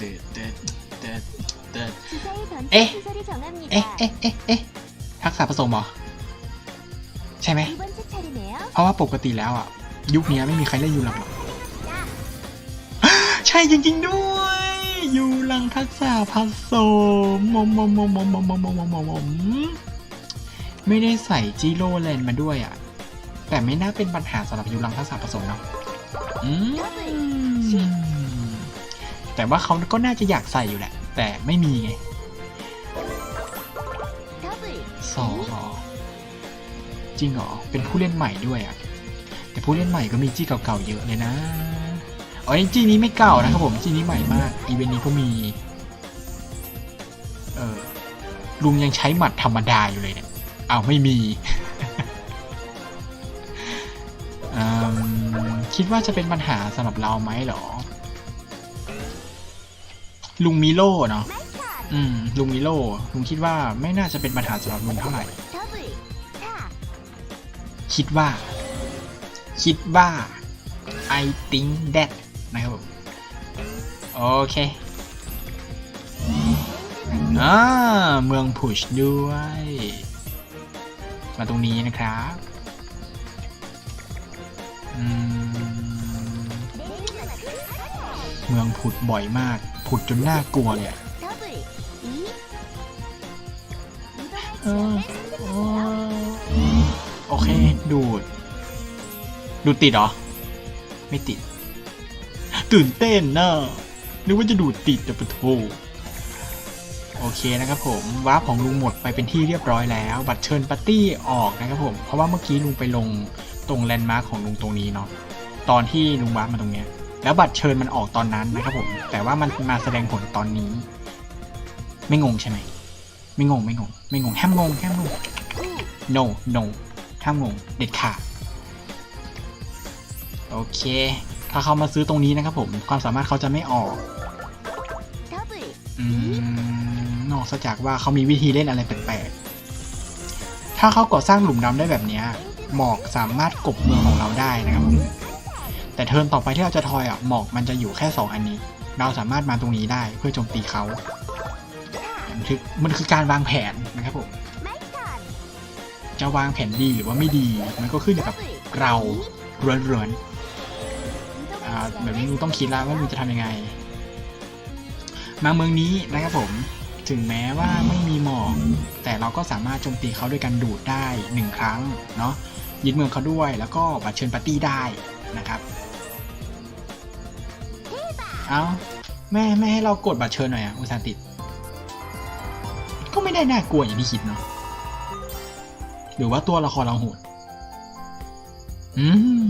ตืดตืดตืดตืด เอ๊ะ เอ๊ะเอ๊ะเอ๊ะทักษะผสมหรอ ใช่ไหม เพราะว่าปกติแล้วอะ ยุคนี้ไม่มีใครเล่นยูรังหรอกใช่จริงๆด้วยยูลังทักษะผสมมมมมมมมมมมมมไม่ได้ใส่จิโร่เลนมาด้วยอะ แต่ไม่น่าเป็นปัญหาสำหรับยูลังทักษะผสมเนาะอืม แต่ว่าเขาก็น่าจะอยากใส่อยู่แหละ แต่ไม่มีไงสองหรอจริงเหรอเป็นผู้เล่นใหม่ด้วยอะแต่ผู้เล่นใหม่ก็มีจี้เก่าๆเยอะเลยนะอ๋อจี้นี้ไม่เก่านะครับผมจี้นี้ใหม่มากอีเวนต์นี้ก็มีเออลุงยังใช้หมัดธรรมดาอยู่เลยเนี่ยอ้าวไม่มีคิดว่าจะเป็นปัญหาสำหรับเราไหมหรอ ลุงมิโลเนาะอืมลุงมิโลลุงคิดว่าไม่น่าจะเป็นปัญหาสำหรับลุงเท่าไหร่ คิดว่า คิดว่า I think that นะครับผมโอเคอ่าเมืองพุชด้วย มาตรงนี้นะครับ อืม มืองผุดบ่อยมาก ผุดจนน่ากลัวเลยอะ더블2เออโอ้โอเค ดูด ดูดติดเหรอ ไม่ติด ตื่นเต้นนะนึกว่าจะดูดติดแต่ปะโถโอเคนะครับผมวาร์ปของลุงหมดไปเป็นที่เรียบร้อยแล้ว บัตรเชิญปาร์ตี้ออกนะครับผม เพราะว่าเมื่อกี้ลุงไปลงตรงแลนด์มาร์คของลุงตรงนี้เนาะตอนที่ลุงวาร์ปมาตรงเนี้ย แล้วบัตรเชิญมันออกตอนนั้นนะครับผมแต่ว่ามันมาแสดงผลตอนนี้ ไม่งงใช่ไหมไม่งงไม่งง ไม่งงห้ามงงห้ามงง9 no no ห้ามงงเด็ดขาดโอเค ถ้าเขามาซื้อตรงนี้นะครับผมความสามารถเขาจะไม่ออก더블อืมนอกจากว่าเขามีวิธีเล่นอะไรแปลกๆถ้าเขาก่อสร้างหลุมดำได้แบบเนี้ยหมอกสามารถกบเมืองของเราได้นะครับผม แต่เทินต่อไปที่เราจะทอยอะหมอกมันจะอยู่แค่ 2 อันนี้ เราสามารถมาตรงนี้ได้เพื่อโจมตีเขา มันคือมันคือการวางแผนนะครับผม จะวางแผนดีหรือว่าไม่ดี มันก็ขึ้นอยู่กับเราเรื่อนๆแบบนี้มึงต้องคิดแล้วว่ามึงจะทำยังไง มาเมืองนี้นะครับผมถึงแม้ว่าไม่มีหมอกแต่เราก็สามารถโจมตีเขาด้วยการดูดได้หนึ่งครั้งเนาะยึดเมืองเขาด้วยแล้วก็บัตรเชิญปาร์ตี้ได้ นะครับ เอาแม่ไม่ให้เรากดบัตรเชิญหน่อยอะอุตส่าห์ติด ก็ไม่ได้น่ากลัวอย่างที่คิดเนาะหรือว่าตัวละครเราโหดอืม